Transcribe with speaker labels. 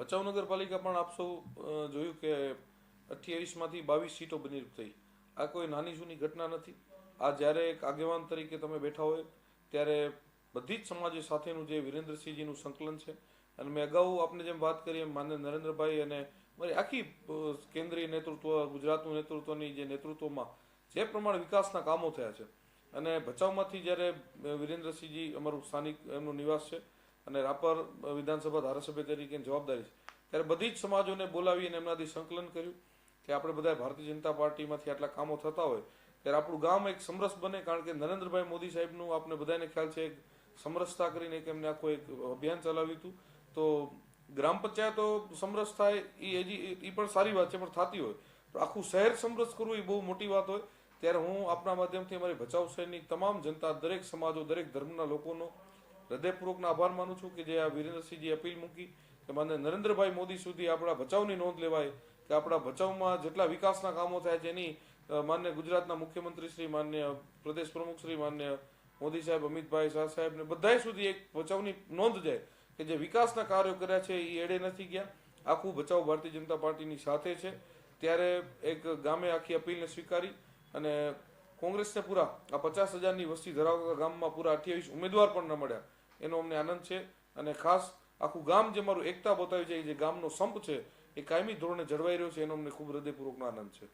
Speaker 1: ભચાઉ નગરપાલિકા પણ આપ સૌ જોયું કે અઠ્યાવીસમાંથી બાવીસ સીટો બની થઈ. આ કોઈ નાની જૂની ઘટના નથી. આ જ્યારે એક આગેવાન તરીકે તમે બેઠા હોય, ત્યારે બધી જ સમાજો સાથેનું જે વિરેન્દ્રસિંહજીનું સંકલન છે, અને મેં અગાઉ આપને જેમ વાત કરી, એમ માન્ય નરેન્દ્રભાઈ અને મારી આખી કેન્દ્રીય નેતૃત્વ, ગુજરાતનું નેતૃત્વની જે નેતૃત્વમાં જે પ્રમાણે વિકાસના કામો થયા છે. અને ભચાઉમાંથી જ્યારે વિરેન્દ્રસિંહજી અમારું સ્થાનિક, એમનું નિવાસ છે અને રાપર વિધાનસભા ધારાસભ્ય તરીકેની જવાબદારી છે. ત્યારે બધી જ સમાજોને બોલાવી અને એમનાથી સંકલન કર્યું કે આપણે બધા ભારતીય જનતા પાર્ટીમાંથી આટલા કામો થતા હોય, ત્યારે આપણું ગામ એક સમરસ બને, કારણ કે નરેન્દ્રભાઈ મોદી સાહેબનું આપણે બધાને ખ્યાલ છે સમરસતા કરીને એક એમને આખું એક અભિયાન ચલાવ્યું હતું. તો ગ્રામ પંચાયતો સમરસ થાય, એ એ પણ સારી વાત છે, પણ થતી હોય. આખું શહેર સમરસ કરવું એ બહુ મોટી વાત હોય. ત્યારે હું આપના માધ્યમથી અમારી ભચાઉ શહેરની તમામ જનતા, દરેક સમાજો, દરેક ધર્મના લોકોનો હૃદયપૂર્વકનો આભાર માનું છું કે જે આ વિરેન્દ્રસિંહજી અપીલ મૂકી કે મને નરેન્દ્રભાઈ મોદી સુધી આપણા ભચાઉની નોંધ લેવાય, કે આપણા ભચાઉમાં જેટલા વિકાસના કામો થાય છે એની માન્ય ગુજરાતના મુખ્યમંત્રી શ્રી, માન્ય પ્રદેશ પ્રમુખ શ્રી, માન્ય મોદી સાહેબ, અમિતભાઈ શાહ સાહેબ ને બધાય સુધી એક ભચાઉની નોંધ જાય કે જે વિકાસના કાર્યો કર્યા છે એ એડે નથી ગયા. આખું ભચાઉ ભારતીય જનતા પાર્ટીની સાથે છે. ત્યારે એક ગામે આખી અપીલને સ્વીકારી અને કોંગ્રેસને પૂરા આ પચાસ હજારની વસ્તી ધરાવતા ગામમાં પૂરા અઠ્યાવીસ ઉમેદવાર પણ ન મળ્યા. એનો અમને આનંદ છે. અને ખાસ આખું ગામ જે મારું એકતા બતાવ્યું છે જે ગામનો સંપ છે, એ કાયમી ધોરણે જળવાઈ રહ્યો છે, એનો અમને ખૂબ હૃદયપૂર્વકનો આનંદ છે.